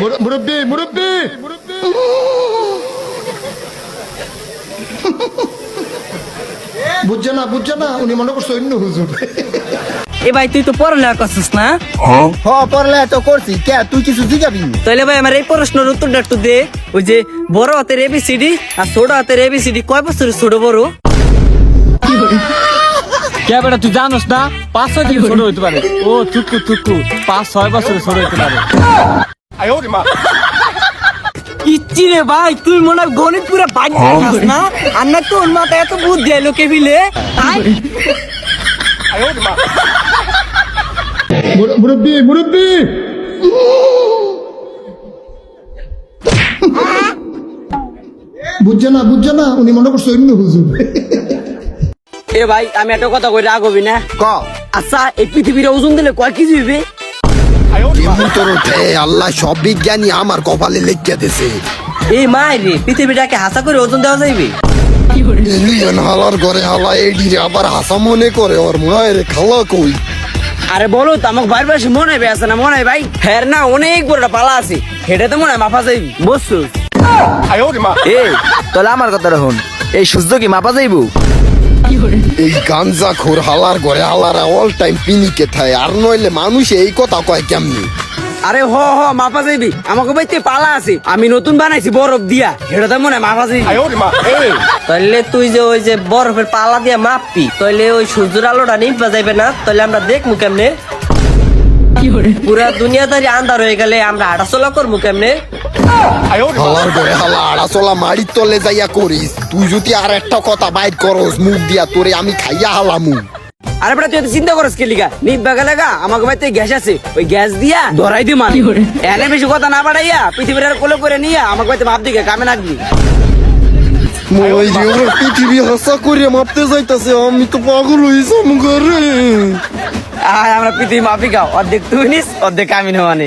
মুরব্বী মুরব্বী বুঝছে না বুঝছে না উনি মনে করছে অন্য হুজুর। এ ভাই তুই তো পড়ালেখা করছিস না? হ পড়লে তো করছি। কে তুই কিছু জিগাবি তাহলে ভাই আমার এই প্রশ্নের উত্তরটা একটু দে। ওই যে বড় হাতের এবিসিডি আর ছোট হাতের এবিসিডি কয় বছরের ছোট বড়? কে বেটা তুই জানোস না? পাঁচ ছয় ছোট হইতে পারে? ও চুক্কু চুক্কু পাঁচ ছয় বছরের ছোট হইতে পারে। ইচ্ছি রে ভাই তুই মনে হয় গণিত পুরো বাদ দিস না? আর না তোর মাথায় এত বুদ্ধি এলো কে বিলে? মুর- মুরব্বী মুরব্বী। বুঝছে না বুঝছে না উনি মনে করছে অন্য হুজুর। এ ভাই আমি একটা কথা কই রাগ হবি না? ক? আচ্ছা এই পৃথিবীর ওজন দিলে কয় কেজি হইবে? কেমন তোর ওঠে আল্লাহ সব বিজ্ঞানী আমার কপালে লিখে দিছে। এই মাই রে পৃথিবীটাকে হাসা করে ওজন দেওয়া যাইবে? এলিয়ন হালার ঘরে হালা এডি রে আবার হাসা মনে করে ওর মায়ের খালা কই? আরে বলো তো আমাকে বাইর পাশে মনে হয় আছে না মনে হয় ভাই? হ্যাঁ না অনেক বড় একটা পালা আছে। হেঁটে তো মনে হয় মাফা যাইবি। বুঝছ এই তাহলে আমার কথা রাখুন এই সূর্য কি মাপা যাইবো? এই গাঞ্জা খোর হালার ঘরে হালারা অল টাইম পিনিকে থায় আর নইলে মানুষ এই কথা কয় কেমনি? আরে হ হ মাফা যাইবি। আমাকে বাইতে পালা আছে। আমি নতুন বানাইছি বরফ দিয়া। হেঁটে তো মনে মাফা যাইবি। এই তাহলে তুই যে ওই যে বরফের পালা দিয়া মাপবি তাহলে ওই সূর্যের আলোটা নিভা যাইবে না? তাহলে আমরা দেখমু কেমনে? পুরা দুনিয়াদারি আন্ধার হয়ে গেলে আমরা হাঁটাচলা করব কেমনে? আড়াচলা মারি তলে যাইয়া করিস। তুই যদি আর একটা কথা বাইর করস মুখ দিয়া তোরে আমি খাইয়া হালামু। আরে বেটা তুই চিন্তা করস কে লিগা? নিট বাগা লাগা আমাকে বাড়িতে গ্যাস আছে। ওই গ্যাস দিয়া ধরাই দি মানে এনে বেশি কথা না বাড়াইয়া পৃথিবীর আর কোলে করে নিয়া আমাকে বাড়িতে ভাব দিকে কামে নাকবি ওই যে পৃথিবী হাসা করে মাপতে যাইতাছে আমি তো পাগল হইছি ঘরে। আর আমরা পৃথিবী মাপি গাও অর্ধেক তুই নিস অর্ধেক আমি নেওয়া নে।